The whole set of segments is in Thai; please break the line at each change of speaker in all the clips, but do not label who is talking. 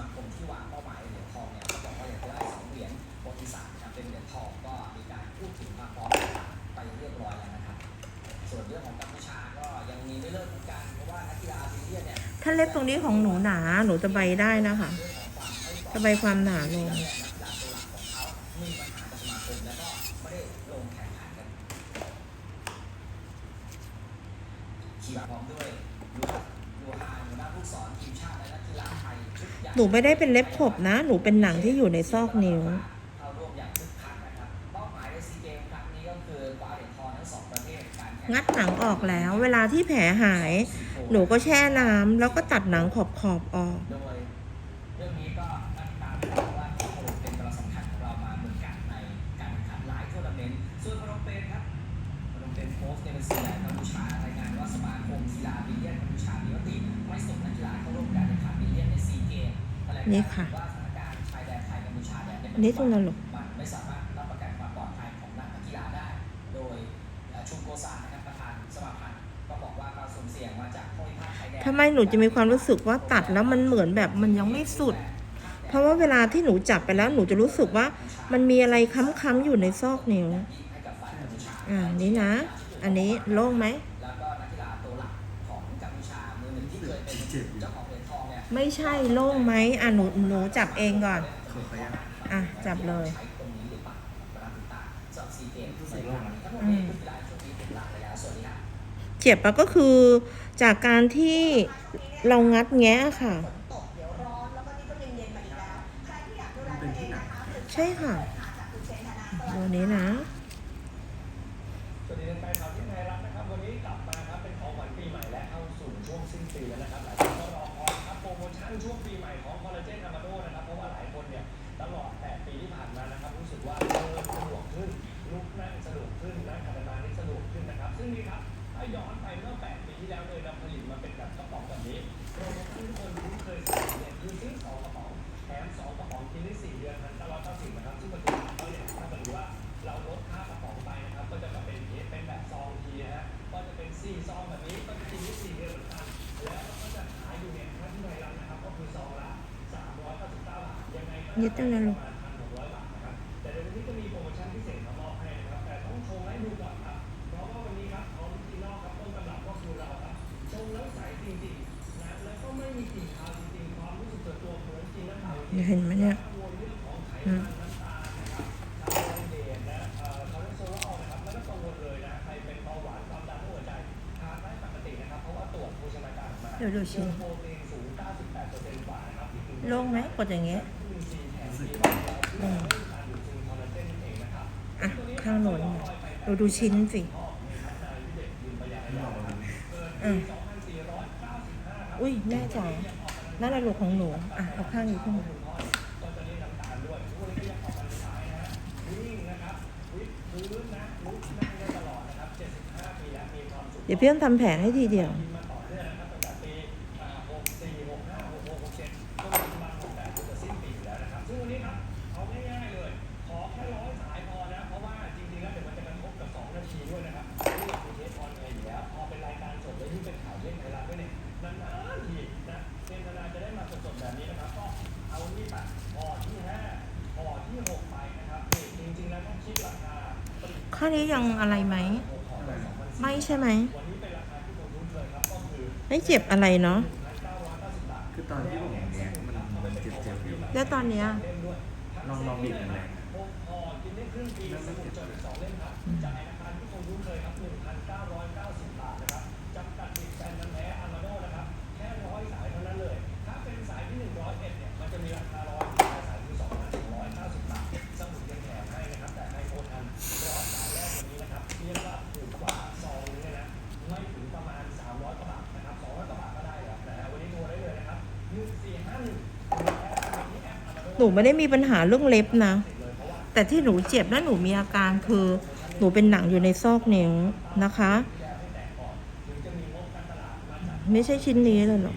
มาคมที่วางเป้าหมายเหรียญทองเนี่ยเขาบอกว่าอยากจะได้สองเหรียญประวัติศาสตร์นะครับเป็นเหรียญทองก็มีการพูดถึงความพร้อมไปเรียบร้อยแล้วนะครับ ส่วนเรื่องของกัมพูชาก็ยังมีไม่เลิกเหมือนกันเพราะว่านักกีฬาอาเซียนเนี่ย
ถ้าเล็บตรงนี้ของหนูหนา หนูจะใบได้นะคะจะใบความหนาลง
นักกีฬาตัวหลักของเขามีปัญหากับสมาคมแล้วก็ไม่ได้ลงแข่งขันกันขี่พร้อมด้วยยูฮายูฮานหัวหน้าผู้สอนทีมชาติและ ห
นูไม่ได้เป็นเล็บขบนะ หนูเป็นหนังที่อยู่ในซอกนิ้ว
งั
ดหนังออกแล้ว เวลาที่แผลหาย หนูก็แช่น้ำแล้วก็ตัดหนังขอบขอบๆออก
โดยเรื่องนี้ก็นักตามบอกว่าโอ้โหเป็นกำลังสำคัญของเรามาเหมือนกันในการเมเปนโพสต์ในบัญชีแหลกัมพูชารายงานว่าสมาคมกีฬา เป็น
นี่ตรงนั้นหรอ
มันไม่สามารถรับประกันความปลอดภัยของนักกีฬาได้ โดยเอ่อชุมโกซานนะครับประธานสมาพันธ์ก็บอกว่าการสุ่มเสี่ยงมาจากข้อพิพาทชายแดน
ทำไมหนูจะมีความรู้สึกว่าตัดแล้วมันเหมือนแบบมันยังไม่สุด เพราะว่าเวลาที่หนูจับไปแล้วหนูจะรู้สึกว่ามันมีอะไรค้ำๆอยู่ในซอกนิ้ว
ให้กับฝ่ายกัมพูชา
อ่านี่นะ อันนี้โล่งไหม
แล้วก็นักกีฬาตัวหลักของกัมพูชามือหนึ่งที่เคยเป็นเจ้าของ
ไม่ใช่โล่งไหมอะหนูหนูจับเองก่อน
ขอขออนุญาต
อะ จับเลย
ใช้ตรงนี้หรือเปล่าเวลาติดตามสำหรับซีเกมที่ใส่ลงทั้งหมดนี้คือกีฬาช่วงนี้เป็นหลักเลยแล้วสวัสดีครับ
เจ็บอะก็คือจากการที่เรางัดแงะค่ะ
ตกเดี๋ยวร้อนแล้วก็นี่ก็เย็นๆมาอีกแล้วใครที่อยากดูแล
มันเป็นที่ไหน
ใช่ค่ะ
จากคุณเชนธนาสวัสดี
ตัวนี้นะ
สวัสดีแฟนๆข่าวที่ไทยรัฐนะครับวันนี้กลับมาครับเป็นของขวัญปีใหม่และเข้าสู่ช่วงสิ้นปีแล้วนะครับ มชั่นช่วงปีใหม่ของคอลลาเจนอะมาโดนะครับ เพราะว่าหลายคนเนี่ยตลอด 8 ปีที่ผ่านมานะครับ รู้สึกว่าเดินสะดวกขึ้น ลุกนั่งสะดวกขึ้นนั่งขัดสมาธิสะดวกขึ้นนะครับ ซึ่งนี่ครับถ้าย้อนไปเมื่อ 8 ปีที่แล้วเลยเราผลิตมาเป็นแบบกระป๋องแบบนี้โปรโมชั่นทุกคนคุ้นเคยใส่เนี่ยคือซื้อสองกระป๋องแถมสองกระป๋องกินได้สี่เดือนพันเก้าร้อยเก้าสิบนะครับซึ่งปัจจุบันเขาเนี่ยถ้าเกิดว่าเราลดค่ากระป๋องไปนะครับ ก็จะมาเป็นเคสเป็นแบบซองทีนะฮะก็จะเป็นสี่ซองแบบนี้ ยึ
ดตั้งนานลูก
ประมาณพันหกร้อะครับแต่เดี๋ยววันนี้จะมีโปรโมชั่นพิเศษมามอบให้นะครับแต่ต้องชงให้ดูก่อนครับเพราะว่าวันนี้ครับของออริจินอลครับต้นตำรับก็คือเราครับชงแล้วใสจริงๆนะแล้วก็ไม่มีกลิ่นคาวจริงๆความรู้สึกเหมือนกินน้ำเปล่าจริงๆ
เห็นไหมเนี่ย
กังวลเรื่องของไขมันน้ำตาลนะครับคาร์โบไฮเดี๋ยวดูเจชิ้นอโปรตีนสูง98%กว่านะครับอีกหนึ่ง
โล่งไหมกดอย่างเงี้ย
อลลาเจนนั่นเอะ
ข้างโน้นเราดูชิ้นสิอะอุ้ยแม่จ๋านั่นแหละลูกของหนู อะเอาข้างนี้ขึ้นมา
ก็จะได้น้ำตาลด้วยทุกวันนี้ก็ยังออกกำลังกายนะฮะวิ่งนะครับวิดพื้นนะลุกนั่งได้ตลอนะครับ75ปีแล้วมีควา
เดี๋ยวพี่ต้องทำแผลให้ทีเดียวา
งนี้ยังอะไรไห
ม
หกห่อละ2,400
ไม่ใช่ไหม
วันนี้เป็นราคาที่ผมคุ้นเคยครับก็คือ
ไม่เจ็บอะไรเนาะ
1,990บาท
คือตอนที่ผมอย่างเงี้ยมันมันเจ็บเจ็บๆอยู่
แล้วตอนเนี้ย
เล่มด้วย
ลองลองบีบแรง
หกห่อกินได้ครึ่งปีสมุดจดอีกสองเล่ม หนูไม่ได้
มีปัญหาเรื่องเล็บนะ แต่ที่หนูเจ็บและหนูมีอาการคือหนูเป็นหนังอยู่ในซอกนิ้วนะคะ ไม่ใช่ชิ้นนี้เลยหรอก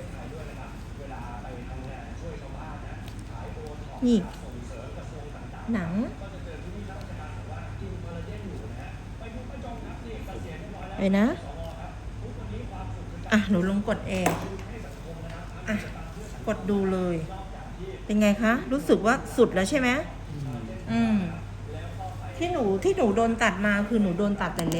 หยิหนัง ไอ้นะ อะ
หนู
ลงกดเอ
ง อะ กดดูเลย เป็นไงคะ รู้สึกว่าสุดแล้วใช่ไหมอืม ที่หนูที่หนูโดนตัดมาคือหนูโดนตัดแต่เล็บ